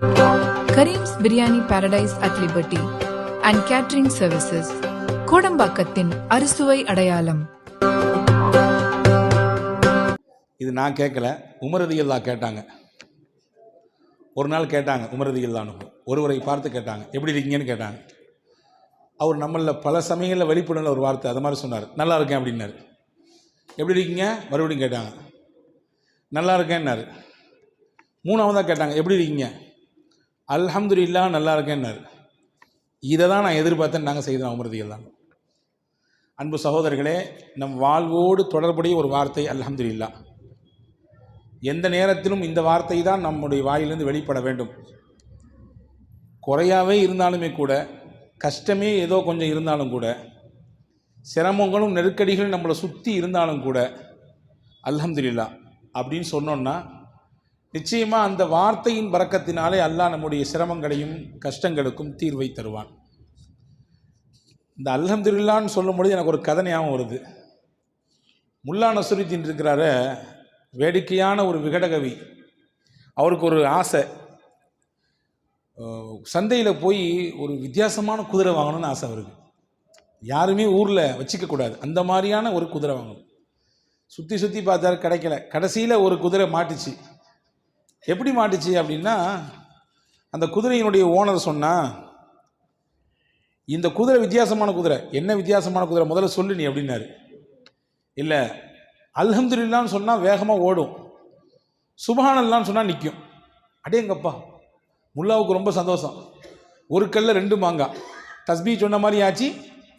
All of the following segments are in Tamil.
Karim's biryani paradise at liberty and catering services கோடம்பாக்கத்தின் அறுசுவை அடையாளம். இது நான் கேட்கல உமரதியல்லா கேட்டாங்க. ஒரு நாள் கேட்டாங்க உமரதியல்லான்னு ஒருவரை பார்த்து கேட்டாங்க எப்படி இருக்கீங்கன்னு? கேட்டாங்க. அவர் நம்மளில் பல சமயங்களில் வெளிப்படல ஒரு வார்த்தை அது மாதிரி சொன்னார். நல்லா இருக்கேன் அப்படின்னாரு. எப்படி இருக்கீங்க? மறுபடியும் கேட்டாங்க. நல்லா இருக்கேன்னாரு. மூணாவதாக கேட்டாங்க எப்படி இருக்கீங்க? அல்ஹம்துலில்லா நல்லா இருக்கேன்னாரு. இதை தான் நான் எதிர்பார்த்தேன் நாங்கள் செய்தோம் தான் அன்பு சகோதரர்களே நம் வாழ்வோடு தொடர்புடைய ஒரு வார்த்தை அல்ஹம்துலில்லா எந்த நேரத்திலும் இந்த வார்த்தை தான் நம்முடைய வாயிலிருந்து வெளிப்பட வேண்டும். குறையாவே இருந்தாலுமே கூட கஷ்டமே ஏதோ கொஞ்சம் இருந்தாலும் கூட சிரமங்களும் நெருக்கடிகளும் நம்மளை சுற்றி இருந்தாலும் கூட அல்ஹம்துல்லா அப்படின்னு சொன்னோன்னா நிச்சயமாக அந்த வார்த்தையின் பறக்கத்தினாலே அல்லாஹ் நம்முடைய சிரமங்களையும் கஷ்டங்களுக்கும் தீர்வை தருவான். இந்த அல்ஹம்துலில்லான்னு சொல்லும்பொழுது எனக்கு ஒரு கதை ஞாபகம் வருது. முல்லா நசுருத்தீன் இருக்கிறார வேடிக்கையான ஒரு விகடகவி. அவருக்கு ஒரு ஆசை. சந்தையில் போய் ஒரு வித்தியாசமான குதிரை வாங்கணும்னு ஆசை அவருக்கு. யாருமே ஊரில் வச்சுக்கக்கூடாது அந்த மாதிரியான ஒரு குதிரை வாங்கணும். சுற்றி சுற்றி பார்த்தாரு கிடைக்கல. கடைசியில் ஒரு குதிரை மாட்டுச்சு. எப்படி மாட்டுச்சு அப்படின்னா அந்த குதிரையினுடைய ஓனர் சொன்னா இந்த குதிரை வித்தியாசமான குதிரை என்ன வித்தியாசமான குதிரை முதல்ல சொல்லு நீ அப்படின்னாரு. இல்லை அல்ஹம்துல்லான்னு சொன்னால் வேகமாக ஓடும். சுபஹானல்லான்னு சொன்னால் நிற்கும் அடேங்கப்பா முல்லாவுக்கு ரொம்ப சந்தோஷம். ஒரு கல்லில் ரெண்டு மாங்காய் தஸ்பி சொன்ன மாதிரி ஆச்சு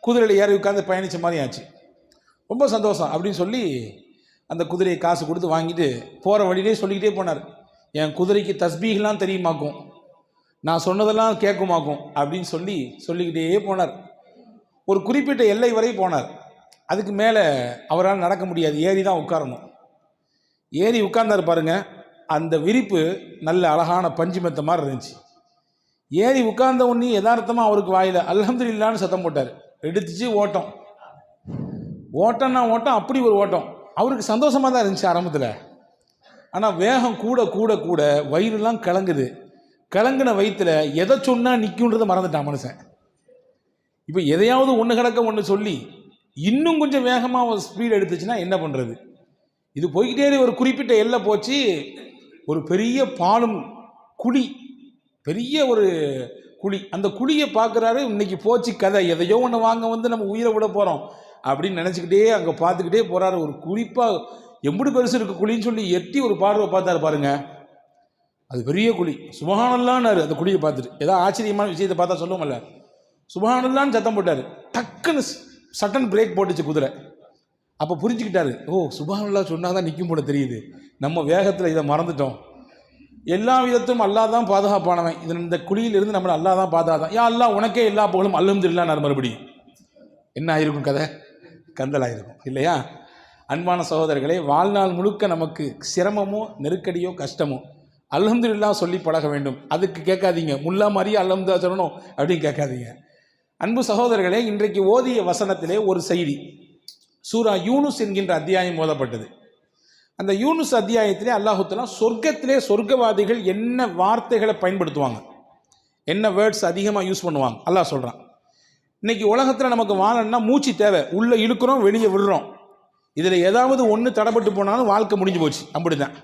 குதிரையில் ஏறி உட்காந்து பயணித்த மாதிரி ஆச்சு. ரொம்ப சந்தோஷம் அப்படின்னு சொல்லி அந்த குதிரையை காசு கொடுத்து வாங்கிட்டு போகிற வழியிலே சொல்லிக்கிட்டே போனார். என் குதிரைக்கு தஸ்பீகெலாம் தெரியுமாக்கும்? நான் சொன்னதெல்லாம் கேட்குமாக்கும்? அப்படின்னு சொல்லி சொல்லிக்கிட்டே போனார். ஒரு குறிப்பிட்ட எல்லை வரை போனார். அதுக்கு மேலே அவரால் நடக்க முடியாது. ஏறி தான் உட்காரணும். ஏறி உட்கார்ந்தார் பாருங்க. அந்த விரிப்பு நல்ல அழகான பஞ்சு மெத்த மாதிரி இருந்துச்சு. ஏறி உட்கார்ந்த உடனே யதார்த்தமாக அவருக்கு வாயில் அல்ஹம்துலில்லான்னு சத்தம் போட்டார். எடுத்துச்சு ஓட்டம். ஓட்டம்னா ஓட்டம் அப்படி ஒரு ஓட்டம். அவருக்கு சந்தோஷமாக தான் இருந்துச்சு ஆரம்பத்தில். ஆனால் வேகம் கூட கூட கூட வயிறுலாம் கலங்குது. கலங்கின வயிற்றுல எதை சொன்னால் நிற்குன்றதை மறந்துட்டான் மனுஷன். இப்போ எதையாவது ஒன்று கிடக்க ஒன்று சொல்லி இன்னும் கொஞ்சம் வேகமாக ஒரு ஸ்பீடு எடுத்துச்சுன்னா என்ன பண்ணுறது இது போய்கிட்டே ஒரு குறிப்பிட்ட எல்லை போச்சு. ஒரு பெரிய பாலும் குழி பெரிய ஒரு குழி. அந்த குழியை பார்க்குறாரு. இன்னைக்கு போச்சு கதை. எதையோ ஒன்று வாங்க வந்து நம்ம உயிரை விட போகிறோம் அப்படின்னு நினச்சிக்கிட்டே அங்கே பார்த்துக்கிட்டே போகிறாரு ஒரு குறிப்பாக எம்புடு பெருசு இருக்கு குழின்னு சொல்லி எட்டி ஒரு பார்வை பார்த்தாரு பாருங்க. அது பெரிய குழி. சுபகானல்லான்னாரு அந்த குழியை பார்த்துட்டு. ஏதோ ஆச்சரியமான விஷயத்தை பார்த்தா சொல்லுவோம்ல. சுபஹானல்லான்னு சத்தம் போட்டார். டக்குன்னு சட்டன் பிரேக் போட்டுச்சு குதிரை. அப்போ புரிஞ்சுக்கிட்டாரு. ஓ சுபகானல்லா சொன்னால் தான் நிற்கும் போல தெரியுது. நம்ம வேகத்தில் இதை மறந்துட்டோம். எல்லா விதத்தும் அல்லா தான் பாதுகாப்பானவன். இதில் இந்த குழியிலிருந்து நம்மளை அல்லாஹ் தான் பாதுகாத்தான். ஏன் அல்லா உனக்கே எல்லா புகழும் அல்ஹம்துலில்லாஹ் மறுபடியும். என்ன ஆயிருக்கும் கதை? கந்தலாயிருக்கும் இல்லையா? அன்பான சகோதரர்களே வாழ்நாள் முழுக்க நமக்கு சிரமமோ நெருக்கடியோ கஷ்டமோ அல்ஹம்துல்லா சொல்லி பழக வேண்டும். அதுக்கு கேட்காதீங்க. முல்லா மாதிரியே அல்ஹம்துல்லா சொல்லணும் அப்படின்னு கேட்காதீங்க. அன்பு சகோதரர்களே இன்றைக்கு ஓதிய வசனத்திலே ஒரு செய்தி. சூரா யூனுஸ் என்கின்ற அத்தியாயம் ஓதப்பட்டது. அந்த யூனுஸ் அத்தியாயத்திலே அல்லாஹுத்தலா சொர்க்கத்திலே சொர்க்கவாதிகள் என்ன வார்த்தைகளை பயன்படுத்துவாங்க? என்ன வேர்ட்ஸ் அதிகமாக யூஸ் பண்ணுவாங்க? அல்லாஹ் சொல்கிறான் இன்றைக்கி உலகத்தில் நமக்கு வாழணும்னா மூச்சு தேவை. உள்ளே இழுக்கிறோம் வெளியே விடுறோம். இதில் ஏதாவது ஒன்று தடப்பட்டு போனாலும் வாழ்க்கை முடிஞ்சு போச்சு. அப்படிதான்.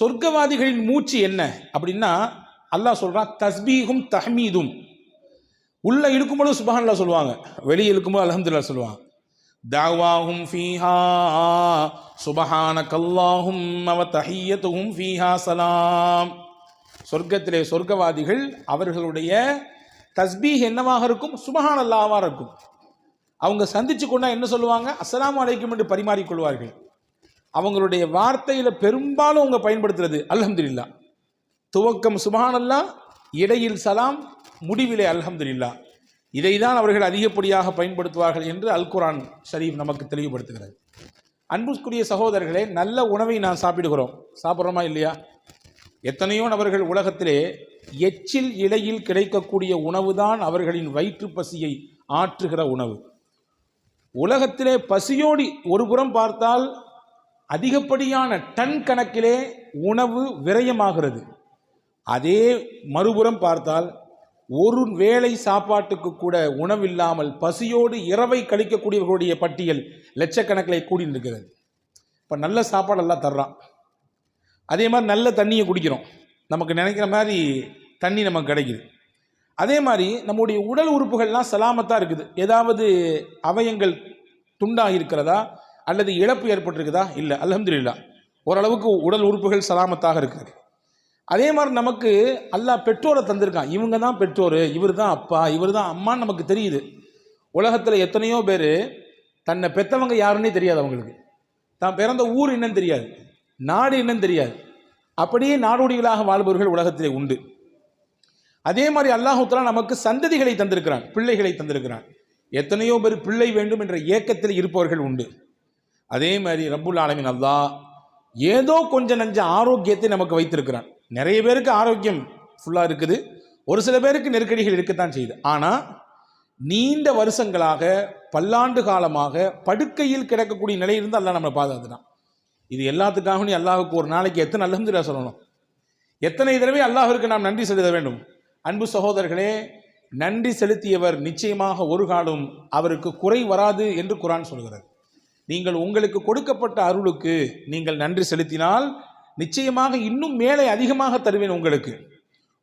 சொர்க்கவாதிகளின் மூச்சு என்ன? அப்படின்னா அல்லாஹ் சொல்கிறான் தஸ்பீகும் தஹ்மீதும். உள்ளே இருக்கும்போது சுபஹான்லா சொல்லுவாங்க. வெளியே இழுக்கும்போது அலமதுல்லா சொல்லுவாங்க. தாவாஹும் ஃபீஹா சுபஹான கல்லாஹும் அவ தஹியத்துஹும் ஃபீஹா சலாம். சொர்க்கத்திலே சொர்க்கவாதிகள் அவர்களுடைய தஸ்பீஹ் என்னவாக இருக்கும்? சுபஹான் அல்லாவாக இருக்கும். அவங்க சந்திச்சு கொண்டா என்ன சொல்லுவாங்க? அஸ்லாம் அலைக்கும் என்று பரிமாறிக்கொள்வார்கள் அவங்களுடைய வார்த்தையில் பெரும்பாலும் அவங்க பயன்படுத்துறது அல்ஹம்துலில்லா துவக்கம் சுபானல்லா இடையில் சலாம் முடிவிலே அல்ஹம்துலில்லா இதை தான் அவர்கள் அதிகப்படியாக பயன்படுத்துவார்கள் என்று அல் குரான் ஷரீஃப் நமக்கு தெளிவுபடுத்துகிறது. அன்புக்குரிய சகோதரர்களே நல்ல உணவை நான் சாப்பிடுகிறோம். சாப்பிட்றோமா இல்லையா? எத்தனையோ நபர்கள் உலகத்திலே எச்சில் இலையில் கிடைக்கக்கூடிய உணவுதான் அவர்களின் வயிற்று பசியை ஆற்றுகிற உணவு. உலகத்திலே பசியோடி ஒரு புறம் பார்த்தால் அதிகப்படியான டன் கணக்கிலே உணவு விரயமாகிறது. அதே மறுபுறம் பார்த்தால் ஒரு வேளை சாப்பாட்டுக்கு கூட உணவில்லாமல் பசியோடு இரவை கழிக்கக்கூடியவர்களுடைய பட்டியல் லட்சக்கணக்கில் கூடி இருக்கிறது இப்போ நல்ல சாப்பாடு எல்லாம் தர்றான். அதே மாதிரி நல்ல தண்ணியை குடிக்கிறோம். நமக்கு நினைக்கிற மாதிரி தண்ணி நமக்கு கிடைக்குது. அதே மாதிரி நம்முடைய உடல் உறுப்புகள்லாம் சலாமத்தாக இருக்குது. ஏதாவது அவயங்கள் துண்டாக இருக்கிறதா அல்லது இழப்பு ஏற்பட்டிருக்குதா? இல்லை. அலமதுல்லா ஓரளவுக்கு உடல் உறுப்புகள் சலாமத்தாக இருக்குது அதே மாதிரி நமக்கு அல்லாஹ் பெற்றோரை தந்திருக்கான். இவங்க தான் பெற்றோர். இவர் தான் அப்பா. இவர் தான் அம்மான்னு நமக்கு தெரியுது. உலகத்தில் எத்தனையோ பேர் தன்னை பெற்றவங்க யாருன்னே தெரியாது அவங்களுக்கு. தான் பிறந்த ஊர் என்னன்னு தெரியாது. நாடு என்னன்னு தெரியாது. அப்படியே நாடோடிகளாக வாழ்பவர்கள் உலகத்திலே உண்டு. அதே மாதிரி அல்லாஹுத்தலா நமக்கு சந்ததிகளை தந்திருக்கிறான் பிள்ளைகளை தந்திருக்கிறான். எத்தனையோ பேர் பிள்ளை வேண்டும் என்ற ஏக்கத்தில் இருப்பவர்கள் உண்டு. அதே மாதிரி ரப்புல் ஆலமின் அல்லாஹ் ஏதோ கொஞ்சம் நஞ்ச ஆரோக்கியத்தை நமக்கு வைத்திருக்கிறான். நிறைய பேருக்கு ஆரோக்கியம் ஃபுல்லாக இருக்குது. ஒரு சில பேருக்கு நெருக்கடிகள் இருக்கத்தான் செய்யுது. ஆனால் நீண்ட வருஷங்களாக பல்லாண்டு காலமாக படுக்கையில் கிடக்கக்கூடிய நிலை இருந்து அல்லாஹ் நம்மளை பாதுகாத்துட்டான். இது எல்லாத்துக்காகவும் நீ அல்லாஹுக்கு ஒரு நாளைக்கு எத்தனை அல்ஹம்துலில்லாஹ் சொல்லணும்? எத்தனை தடவை அல்லாஹிற்கு நாம் நன்றி செலுத்த வேண்டும்? அன்பு சகோதரர்களே நன்றி செலுத்தியவர் நிச்சயமாக ஒரு காலம் அவருக்கு குறை வராது என்று குரான் சொல்கிறது. நீங்கள் உங்களுக்கு கொடுக்கப்பட்ட அருளுக்கு நீங்கள் நன்றி செலுத்தினால் நிச்சயமாக இன்னும் மேலே அதிகமாக தருவேன் உங்களுக்கு.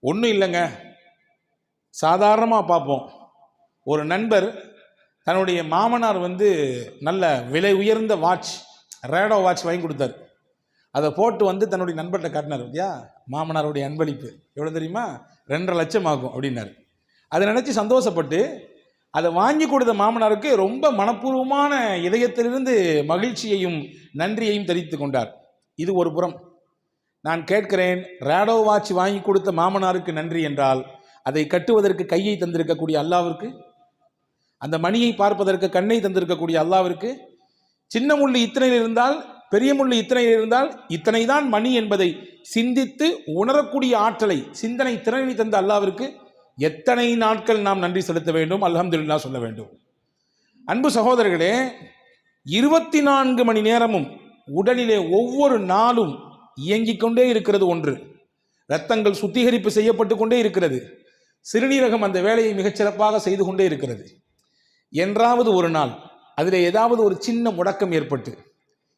ஒன்றும் இல்லைங்க. சாதாரணமாக பார்ப்போம். ஒரு நண்பர் தன்னுடைய மாமனார் வந்து நல்ல விலை உயர்ந்த வாட்ச் ரேடோ வாட்ச் வாங்கி கொடுத்தார். அதை போட்டு வந்து தன்னுடைய நண்பர்கிட்ட காட்டினார் இல்லையா மாமனாருடைய அன்பளிப்பு. எவ்வளோ தெரியுமா? ரெண்டரை லட்சம் ஆகும் அப்படின்னாரு. அதை நினச்சி சந்தோஷப்பட்டு அதை வாங்கி கொடுத்த மாமனாருக்கு ரொம்ப மனப்பூர்வமான இதயத்திலிருந்து மகிழ்ச்சியையும் நன்றியையும் தெரிவித்து கொண்டார். இது ஒரு புறம். நான் கேட்கிறேன் ரேடோ வாட்ச் வாங்கி கொடுத்த மாமனாருக்கு நன்றி என்றால் அதை கட்டுவதற்கு கையை தந்திருக்கக்கூடிய அல்லாவிற்கு? அந்த மணியை பார்ப்பதற்கு கண்ணை தந்திருக்கக்கூடிய அல்லாவிற்கு? சின்ன முள்ளு இத்தனையில் இருந்தால் பெரிய முள்ளு இத்தனை இருந்தால் இத்தனை தான் மணி என்பதை சிந்தித்து உணரக்கூடிய ஆற்றலை சிந்தனை திறனை தந்த அல்லாவிற்கு எத்தனை நாட்கள் நாம் நன்றி செலுத்த வேண்டும்? அல்ஹம்துல்லா சொல்ல வேண்டும். அன்பு சகோதரர்களே இருபத்தி நான்கு மணி நேரமும் உடலிலே ஒவ்வொரு நாளும் இயங்கிக் கொண்டே இருக்கிறது ஒன்று. இரத்தங்கள் சுத்திகரிப்பு செய்யப்பட்டு கொண்டே இருக்கிறது. சிறுநீரகம் அந்த வேலையை மிகச்சிறப்பாக செய்து கொண்டே இருக்கிறது. என்றாவது ஒரு நாள் அதில் ஏதாவது ஒரு சின்ன முடக்கம் ஏற்பட்டு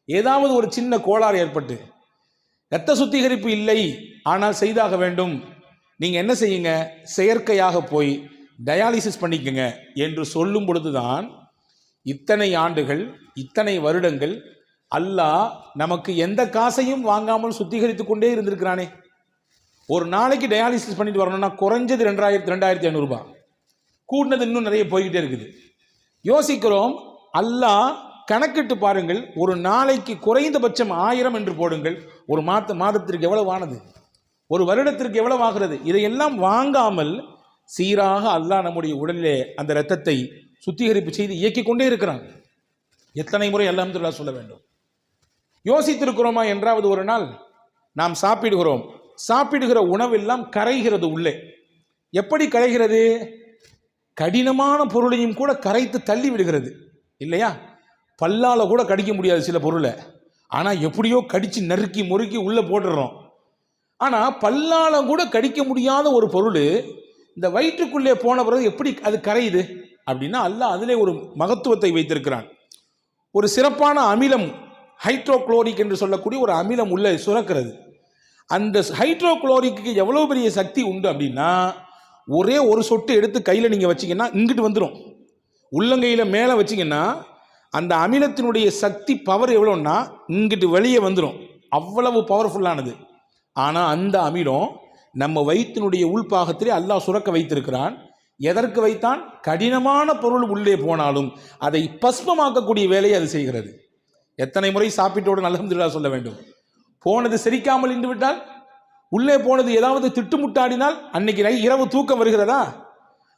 ஏதாவது ஒரு சின்ன கோளாறு ஏற்பட்டு இரத்த சுத்திகரிப்பு இல்லை ஆனால் செய்தாக வேண்டும். நீங்கள் என்ன செய்யுங்க? செயற்கையாக போய் டயாலிசிஸ் பண்ணிக்கங்க என்று சொல்லும் பொழுதுதான் இத்தனை ஆண்டுகள் இத்தனை வருடங்கள் அல்லாஹ் நமக்கு எந்த காசையும் வாங்காமல் சுத்திகரித்து கொண்டே இருந்திருக்கிறானே. ஒரு நாளைக்கு டயாலிசிஸ் பண்ணிட்டு வரணும்னா குறைஞ்சது ரெண்டாயிரத்தி ரெண்டாயிரத்தி ஐநூறுரூபா கூடினது இன்னும் நிறைய போய்கிட்டே இருக்குது. யோசிக்கிறோம் அல்லாஹ் கணக்கிட்டு பாருங்கள் ஒரு நாளைக்கு குறைந்தபட்சம் ஆயிரம் என்று போடுங்கள். ஒரு மாத மாதத்திற்கு எவ்வளவு ஆனது ஒரு வருடத்திற்கு எவ்வளவு ஆகிறது இதையெல்லாம் வாங்காமல் சீராக அல்லாஹ் நம்முடைய உடலிலே அந்த இரத்தத்தை சுத்திகரிப்பு செய்து இயக்கிக் கொண்டே இருக்கிறான். எத்தனை முறை அல்ஹம்துலில்லாஹ் சொல்ல வேண்டும். யோசித்திருக்கிறோமா என்றாவது ஒரு நாள் நாம் சாப்பிடுகிறோம். சாப்பிடுகிற உணவெல்லாம் கரைகிறது உள்ளே. எப்படி கரைகிறது? கடினமான பொருளையும் கூட கரைத்து தள்ளி விடுகிறது. இல்லையா? பல்லால் கூட கடிக்க முடியாது சில பொருளை. ஆனால் எப்படியோ கடித்து நறுக்கி முறுக்கி உள்ளே போட்டுடுறோம் ஆனால் பல்லால் கூட கடிக்க முடியாத ஒரு பொருள் இந்த வயிற்றுக்குள்ளே போன பிறகு எப்படி அது கரையுது? அப்படின்னா அல்லாஹ் அதிலே ஒரு மகத்துவத்தை வைத்திருக்கிறான். ஒரு சிறப்பான அமிலம் ஹைட்ரோக்ளோரிக் என்று சொல்லக்கூடிய ஒரு அமிலம் உள்ள சுரக்கிறது. அந்த ஹைட்ரோக்ளோரிக்கு எவ்வளோ பெரிய சக்தி உண்டு அப்படின்னா ஒரே ஒரு சொட்டு எடுத்து கையில் நீங்கள் வச்சிங்கன்னா இங்கிட்டு வந்துடும் உள்ளங்கையில் மேலே வச்சீங்கன்னா அந்த அமிலத்தினுடைய சக்தி பவர் எவ்வளோன்னா இங்கிட்டு வெளியே வந்துடும் அவ்வளவு பவர்ஃபுல்லானது ஆனால் அந்த அமிலம் நம்ம வயிற்றினுடைய உள்பாகத்திலே அல்லாஹ் சுரக்க வைத்திருக்கிறான். எதற்கு வைத்தான்? கடினமான பொருள் உள்ளே போனாலும் அதை பஸ்மமாக்கக்கூடிய வேலையை அது செய்கிறது. எத்தனை முறை சாப்பிட்டோடு அல்ஹம்துலில்லாஹ் சொல்ல வேண்டும். போனது செரிக்காமல் இருந்து விட்டால் உள்ளே போனது ஏதாவது திட்டுமுட்டாடினால் அன்னைக்கு நை- இரவு தூக்கம் வருகிறதா?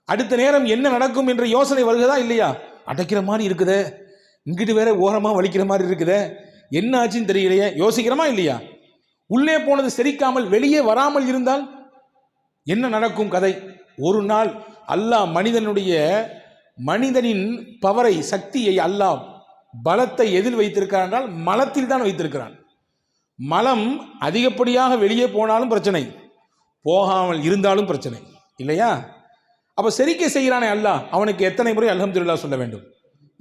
அடுத்த நேரம் என்ன நடக்கும் என்ற யோசனை வருகிறதா இல்லையா? அடைக்கிற மாதிரி இருக்குதே. இங்கிட்டு வேற ஓரமாக வலிக்கிற மாதிரி இருக்குதே. என்ன ஆச்சுன்னு தெரியலையே. யோசிக்கிறோமா இல்லையா? உள்ளே போனது செரிக்காமல் வெளியே வராமல் இருந்தால் என்ன நடக்கும் கதை? ஒரு நாள் அல்லாஹ் மனிதனுடைய மனிதனின் பவரை சக்தியை அல்லாஹ் பலத்தை எதில் வைத்திருக்கிறான் என்றால் மலத்தில் தான் வைத்திருக்கிறான். மலம் அதிகப்படியாக வெளியே போனாலும் பிரச்சனை போகாமல் இருந்தாலும் பிரச்சனை. இல்லையா? அப்போ செரிக்க செய்கிறானே அல்லாஹ். அவனுக்கு எத்தனை முறை அலமதுல்லா சொல்ல வேண்டும்?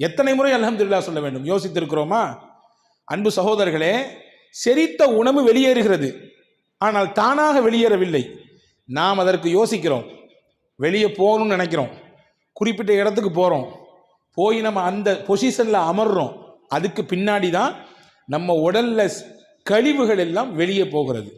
எத்தனை முறை அலமதுல்லா சொல்ல வேண்டும்? யோசித்திருக்கிறோமா? அன்பு சகோதரர்களே செரித்த உணவு வெளியேறுகிறது. ஆனால் தானாக வெளியேறவில்லை. நாம் அதற்கு யோசிக்கிறோம். வெளியே போகணும்னு நினைக்கிறோம். குறிப்பிட்ட இடத்துக்கு போகிறோம் போய் நம்ம அந்த பொசிஷனில் அமர்றோம். அதுக்கு பின்னாடி தான் நம்ம உடலில் கழிவுகள் எல்லாம் வெளியே போகிறது.